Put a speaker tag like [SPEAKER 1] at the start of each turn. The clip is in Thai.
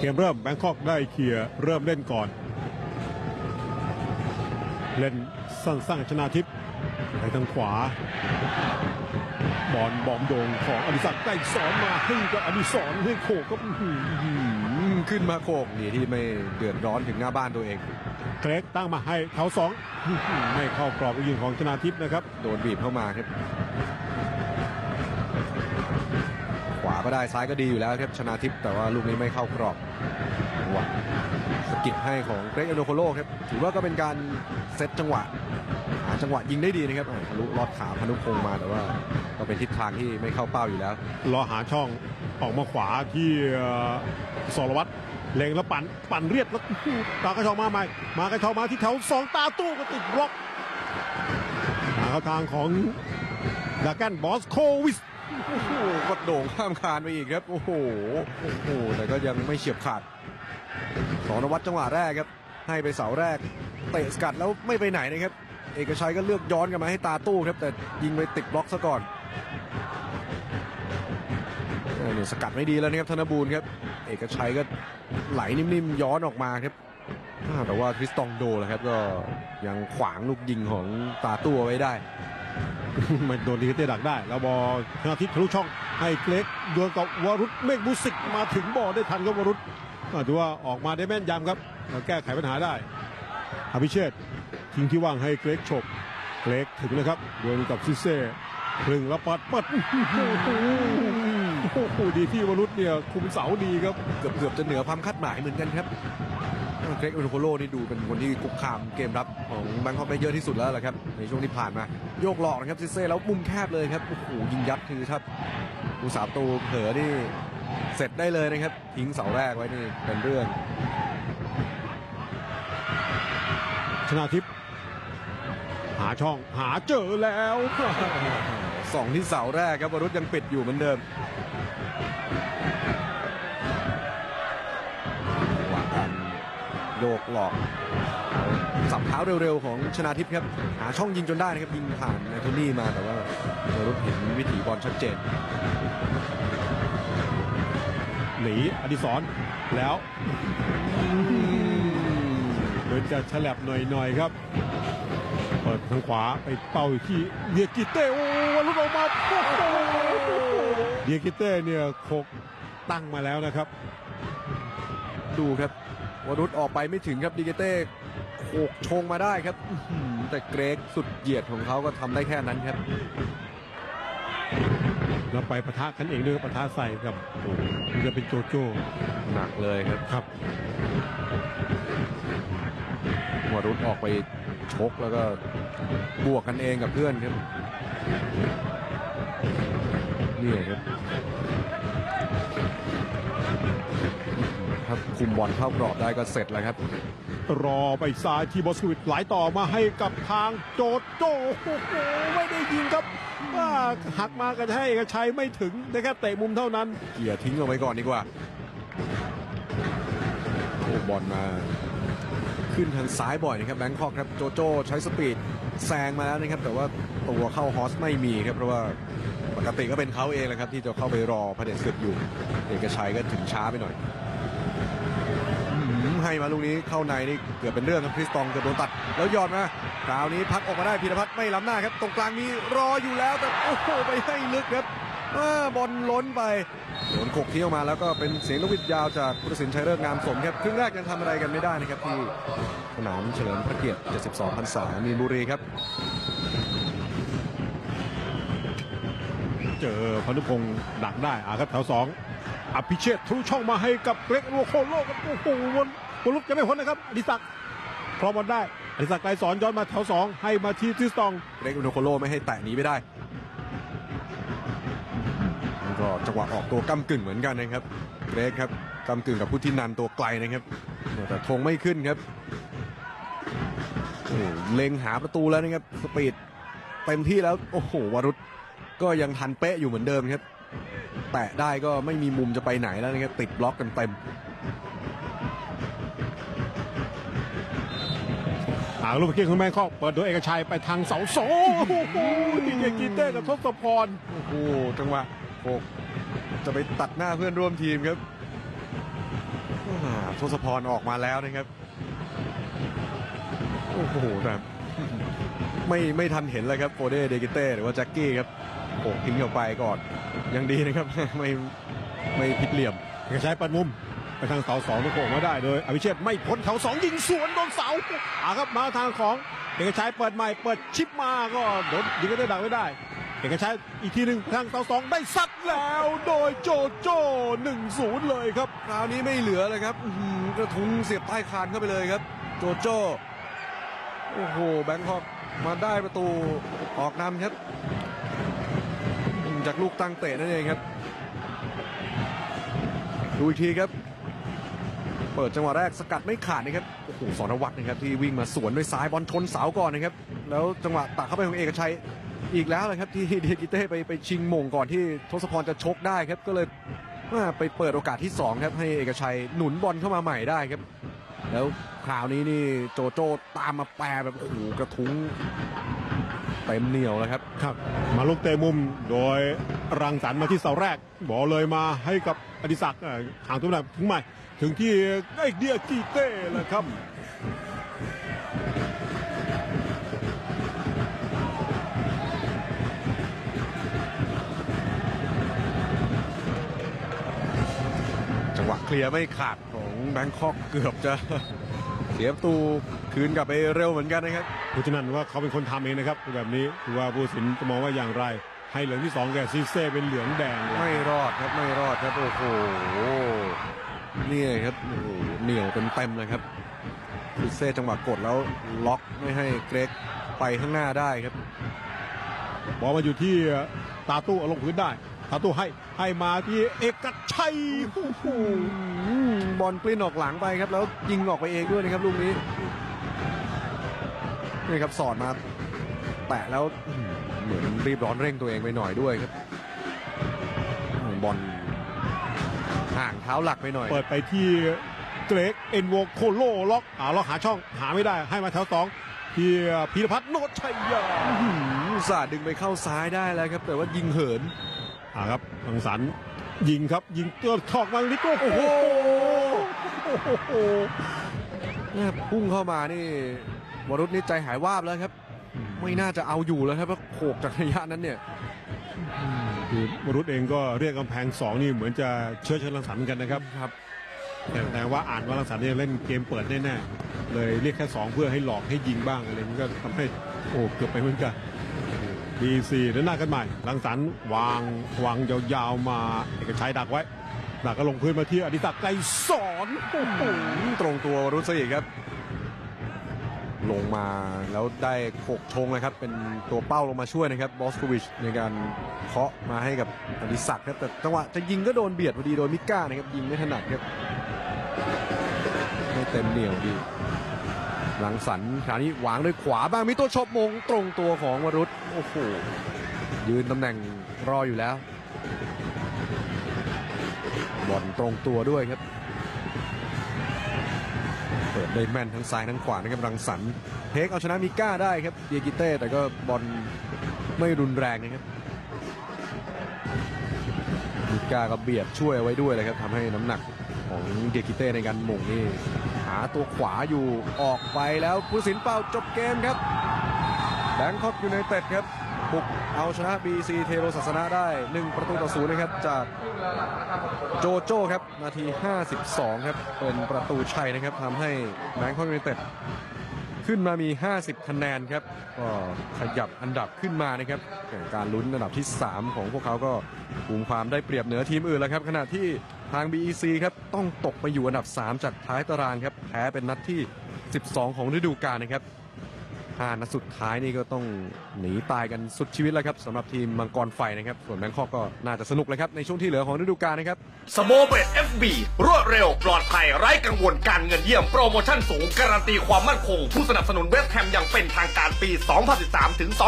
[SPEAKER 1] เกมเริ่มแบงคอกได้เคลียร์เริ่มเล่นก่อน เล่นสั้นๆชนาทิพย์ไปทางขวา บอลบอมโดงของอดิศักดิ์ได้สอนมาให้กับอดิศรให้โขกก็อื้อหือ
[SPEAKER 2] อืมขึ้นมาโขกนี่ที่ไม่เดือดร้อนถึงหน้าบ้านตัวเอง
[SPEAKER 1] เกรกตั้งมาให้เขาสองอื้อหือไม่เข้ากรอบลูกยิงของชนาทิพย์นะครับ
[SPEAKER 2] โดนบีบเข้ามาครับขวา ก็ได้ซ้ายก็ดีอยู่แล้วครับชนะทิพย์แต่ว่าลูกนี้ไม่เข้ากรอบจังหวะสกิดให้ของเกรกเอโนโคโลครับถือว่าก็เป็นการเซตจังหวะหาจังหวะยิงได้ดีนะครับทะลุลอดขาพนุพงมาแต่ว่าก็เป็นทิศทางที่ไม่เข้าเป้าอยู่แล้ว
[SPEAKER 1] รอหาช่องออกมาขวาที่เอ่อสรวัตรเล็งแล้วปั่นปั่นเรียบแล้วตากระชอกมาใหม่มากระชอกมาที่แถวสองตาตู้ก็ติดบล็อกหาทางของดาแกนบอสโควิส
[SPEAKER 2] โอ้โหก็โด่งข้ามคานไปอีกครับ โอ้โห โอ้โห แต่ก็ยังไม่เฉียบขาดสอนวัตจังหวะแรกครับ ให้ไปเสาแรก เตะสกัดแล้วไม่ไปไหนนะครับ เอกชัยก็เลือกย้อนกลันมาให้ตาตู้ครับ แต่ยิงไปติดบล็อกซะก่อนเนี่ยสกัดไม่ดีแล้วนะครับธนบูรณ์ครับ เอกชัยก็ไหลนิ่มๆย้อนออกมาครับแต่ว่าคริสตองโดแหละครับก็ยังขวางลูกยิงของตาตู้ไว้ได้
[SPEAKER 1] มันโดนดีเตดักได้ แล้วบอลชนาทิพย์ทะลุช่องให้เกรกดวลกับวรุษเมฆบุสิกมาถึงบอลได้ทันครับวรุษถือว่าออกมาได้แม่นยำครับแล้วแก้ไขปัญหาได้อภิเชษทิ้งที่ว่างให้เกรกฉกเกรกถึงนะครับดวลกับซิเซ่ครึ่งแล้วปัดปัดโอ้โหดีที่วรุษเนี่ยคุมเสาดีครับ
[SPEAKER 2] เกือบเกือบจะเหนือความคาดหมายเหมือนกันครับ เกรกอุนโคโลนี่ดูเป็นคนที่คุกคามเกมรับของแบงคอกได้เยอะที่สุดแล้วแหละครับในช่วงที่ผ่านมา โยกหลอกนะครับซิเซ่แล้วมุมแคบเลยครับโอ้โหยิงยัดคือถ้าอุสาตูเผลอนี่เสร็จได้เลยนะครับ ทิ้งเสาแรกไว้นี่เป็นเรื่อง
[SPEAKER 1] ชนาทิพย์หาช่องหาเจอแล้ว
[SPEAKER 2] สองที่เสาแรกครับวรุษยังปิดอยู่เหมือนเดิม โยกหลอกสับเท้าเร็วๆ ของชนาทิพย์ครับ หาช่องยิงจนได้นะครับยิงผ่านแอนโทนี่มาแต่ว่าวรุษเห็นวิถีบอลชัดเจน
[SPEAKER 1] หนีอดิศรแล้วเหมือนจะฉลับหน่อยๆครับ เปิดทางขวาไปเป่าอีกที่เดียกิเต้โอ้วันลุกออกมาโอ้โหเดียกิเต้เนี่ยโคกตั้งมาแล้วนะครับ
[SPEAKER 2] ดูครับ วรุษออกไปไม่ถึงครับดิเกเต้โขกชงมาได้ครับอื้อหือแต่เกรกสุดเหยียดของเขาก็ทำได้แค่นั้นครับ
[SPEAKER 1] แล้วไปปะทะกันเองด้วยปะทะใส่กับโอ้โหมันจะเป็นโจโจ้
[SPEAKER 2] หนักเลยครับ
[SPEAKER 1] ครับ
[SPEAKER 2] วรุษออกไปชกแล้วก็บวกกันเองกับเพื่อนครับนี่ครับ ถ้าคุมบอลเข้ากรอบได้ก็เสร็จแล้วครับ
[SPEAKER 1] รอไปซ้ายที่บอสควิดไหลต่อมาให้กับทางโจโจ้โอ้โหไม่ได้ยิงครับว่าหักมากันให้เอกชัยไม่ถึงได้แค่เตะมุมเท่านั้น
[SPEAKER 2] เกียร์ทิ้งเอาไว้ก่อนดีกว่าโอ้บอลมา ขึ้นทางซ้ายบ่อยนะครับแบงคอกครับโจโจ้ใช้สปีดแซงมาแล้วนะครับ แต่ว่าตัวเข้าฮอสไม่มีครับเพราะว่าปกติก็เป็นเขาเองแหละครับ ที่จะเข้าไปรอพระเดชศึกอยู่ เอกชัยก็ถึงช้าไปหน่อยอื้อหือ ให้มาลูกนี้เข้าในนี่เกือบเป็นเรื่องครับคริสตองเกือบโดนตัด แล้วยอดมาคราวนี้พักออกมาได้พีรพัฒน์ไม่ล้ำหน้าครับ ตรงกลางมีรออยู่แล้วแต่โอ้โหไปให้ลึกครับอ่าบอลล้นไปโดนขกเที่ยวมาแล้วก็เป็นเสียงลูกวิทยาวจากผู้ตัดสินชัยเลิกงามสมครับครึ่งแรกยังทำอะไรกันไม่ได้นะครับที่สนามเฉลิมพระเกียรติ 72 พรรษามีนบุรีครับ
[SPEAKER 1] เจอพานุพงศ์ดักได้อาครับแถวสองอภิเชษทะลุช่องมาให้กับเกรกโลโคโลครับโอ้โหวน วนลุกจะไม่พ้นนะครับอดิศักดิ์ครองบอลได้อดิศักดิ์ไกลสอนย้อนมาแถวสองให้มาที่ทิสตอง
[SPEAKER 2] เกรกอุนโคโลไม่ให้แตะหนีไม่ได้ก็จังหวะออกตัวก้ากึ่งเหมือนกันนะครับเกรกครับก้ากึ่งกับพุทธินันตัวไกลนะครับแต่ธงไม่ขึ้นครับโอ้เล็งหาประตูแล้วนะครับสปีดเต็มที่แล้วโอ้โหวรุษก็ยังทันเป๊ะอยู่เหมือนเดิมครับ แตะได้ก็ไม่มีมุมจะไปไหนแล้วนะครับติดบล็อกกันเต็ม
[SPEAKER 1] หางลูกเมื่อกี้ของแมงคอเปิดโดยเอกชัยไปทางเสาโอ้โหดีเจกีเต้กับทศพร
[SPEAKER 2] โอ้โหจังหวะโขกจะไปตัดหน้าเพื่อนร่วมทีมครับทศพรออกมาแล้วนะครับโอ้โหแบบไม่ไม่ทันเห็นเลยครับโฟเดเดกิเต้หรือว่าแจ็คกี้ครับโขกทิ้งออกไปก่อนยังดีนะครับ ไม่ไม่ผิดเหลี่ยม
[SPEAKER 1] เอกชัยปัดมุม ไปทางเสาสองแล้วโขกมาได้โดยอภิเชษไม่พ้นเขาสองยิงสวนโดนเสาอ่าครับมาทางของเอกชัยเปิดใหม่เปิดชิปมาก็โดนยิงก็ได้ดักไม่ได้ เอกชัยอีกทีหนึ่งทางเสาสองได้ซัดแล้วโดยโจโจ้หนึ่งศูนย์เลยครับ
[SPEAKER 2] คราวนี้ไม่เหลือเลยครับอื้อหือกระทุ้งเสียบใต้คานเข้าไปเลยครับ โจโจ้โอ้โหแบงคอกมาได้ประตูออกนำครับจากลูกตั้งเตะนั่นเองครับ ดูอีกทีครับ เปิดจังหวะแรกสกัดไม่ขาดนะครับโอ้โหสอนวัตรนะครับที่วิ่งมาสวนด้วยซ้ายบอลชนเสาก่อนนะครับแล้วจังหวะตักเข้าไปของเอกชัยอีกแล้วเลยครับที่เดียกิเต้ไปไปชิงมงก่อนที่ทศพรจะชกได้ครับก็เลยว่าไปเปิดโอกาสที่2ครับให้เอกชัยหนุนบอลเข้ามาใหม่ได้ครับ แล้วคราวนี้นี่โจโจ้ตามมาแปรแบบโอ้โหกระทุ้งเต็มเหนียวแล้วครับ
[SPEAKER 1] ครับ มาลูกเตะมุมโดยรังสรรค์มาที่เสาแรกบอลเลยมาให้กับอดิศักดิ์ห่างตัวหนักถึงใหม่ ถึงที่ไอ้เดียกีเต้แหละครับ
[SPEAKER 2] จังหวะเคลียร์ไม่ขาดของแบงคอกเกือบจะเสียประตูคืนกลับไปเร็วเหมือนกันนะครับ
[SPEAKER 1] ผู้ชนันว่าเขาเป็นคนทำเองนะครับแบบนี้ถือว่าผู้สินจะมองว่าอย่างไร ให้เหลืองที่สองแก่ซีเซ่เป็นเหลืองแดงเลย
[SPEAKER 2] ไม่รอดครับไม่รอดครับโอ้โห นี่ครับโอ้โหเหนียวเต็มเต็มๆเลยครับฟิเซ่จังหวะกดแล้วล็อกไม่ให้เกรกไปข้างหน้าได้ครับ
[SPEAKER 1] บอลมาอยู่ที่ตาตู้เอาลงพื้นได้ ตาตู้ให้ให้มาที่เอกชัยโอ้โห
[SPEAKER 2] บอลปลิ้นออกหลังไปครับ แล้วยิงออกไปเองด้วยนะครับลูกนี้นี่ครับสอดมาแตะแล้วเหมือนรีบร้อนเร่งตัวเองไปหน่อยด้วยครับบอล ท้าหลักไปหน่อย
[SPEAKER 1] เปิดไปที่เกรกเอ็นโวโคโลล็อกอ่าล็อกหาช่องหาไม่ได้ให้มาแถวสองที่พีรพัฒน์โนชชัยยา
[SPEAKER 2] อื้อหืออุตส่าห์ดึงไปเข้าซ้ายได้แล้วครับ แต่ว่ายิงเหิน
[SPEAKER 1] อ่าครับรังสรรค์ยิงครับ ยิงเตือนทอกมาลิโก้โอ้โหโอ้โห
[SPEAKER 2] แม่พุ่งเข้ามานี่วรุษนี่ใจหายวาบแล้วครับ ไม่น่าจะเอาอยู่แล้วครับเพราะโขกจากระยะนั้นเนี่ย
[SPEAKER 1] คือวรุษเองก็เรียกกำแพงสองนี่เหมือนจะเชื้อเชิญรังสรรค์เหมือนกันนะครับ
[SPEAKER 2] ครับ
[SPEAKER 1] แต่แต่ว่าอ่านว่ารังสรรค์เนี่ยเล่นเกมเปิดแน่ๆเลยเรียกแค่สองเพื่อให้หลอกให้ยิงบ้างอะไรนี้ก็ทำให้โอ้เกือบไปเหมือนกันดีซีเดินหน้ากันใหม่รังสรรค์วางวางยาวๆมาเอกชัยดักไว้ดักก็ลงพื้นมาที่อดิศักดิ์ไกรสอนโอ้โห
[SPEAKER 2] ตรงตัววรุษซะอีกครับ ลงมาแล้วได้โขกชงนะครับ เป็นตัวเป้าลงมาช่วยนะครับบอสโควิชในการเคาะมาให้กับอดิศักดิ์ครับแต่จังหวะจะยิงก็โดนเบียดพอดีโดนมิก้านะครับยิงไม่ถนัดครับไม่เต็มเหนียวดีหลังสันคราวนี้วางด้วยขวาบ้างมีตัวชบมงตรงตัวของวรุษโอ้โหยืนตำแหน่งรออยู่แล้วบอลตรงตัวด้วยครับ ได้แม่นทั้งซ้ายทั้งขวานะครับรังสรรค์เทคเอาชนะมิก้าได้ครับเดียกิเต้แต่ก็บอลไม่รุนแรงนะครับมิก้าก็เบียดช่วยเอาไว้ด้วยเลยครับทำให้น้ำหนักของเดียกิเต้ในการหม่งนี่หาตัวขวาอยู่ออกไปแล้วผู้สินเป่าจบเกมครับแบงคอกยูไนเต็ดครับ บุกเอาชนะ BC เทโรศาสนาได้ 1 ประตูต่อศูนย์นะครับจากโจโจ้ครับ นาที 52 ครับ เป็นประตูชัยนะครับทำให้แบงคอกยูไนเต็ดขึ้นมามี 50 คะแนนครับ ก็ขยับอันดับขึ้นมานะครับแข่งการลุ้นอันดับที่ 3 ของพวกเขาก็ภูมิความได้เปรียบเหนือทีมอื่นแล้วครับขณะที่ทาง BEC ครับต้องตกไปอยู่อันดับ 3 จากท้ายตารางครับแพ้เป็นนัดที่ 12 ของฤดูกาลนะครับ ห้านัดสุดท้ายนี่ก็ต้องหนีตายกันสุดชีวิตแล้วครับสำหรับทีมมังกรไฟนะครับ ส่วนแบงคอกก็น่าจะสนุกเลยครับ ในช่วงที่เหลือของฤดูกาลนะครับ
[SPEAKER 3] สโมเบต FB รวดเร็ว ปลอดภัยไร้กังวลการเงินเยี่ยมโปรโมชั่นสูง การันตีความมั่นคง ผู้สนับสนุนเวสต์แฮมอย่างเป็นทางการปี 2013 ถึง 2014